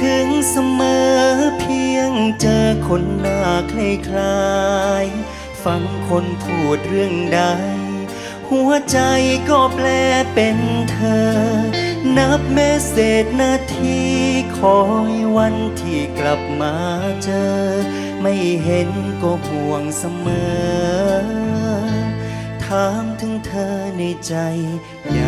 ถึงเสมอเพียงเจอคนหน้าคล้ายๆฟังคนพูดเรื่องใด หัวใจก็แปลเป็นเธอ นับแม้เศษนาทีคอยวันที่กลับมาเจอ ไม่เห็นก็ห่วงเสมอ ถามถึงเธอในใจยา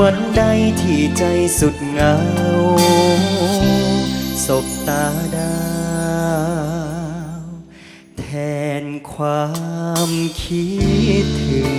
วันใดที่ใจสุดเหงาสบตาดาวแทนความคิดถึง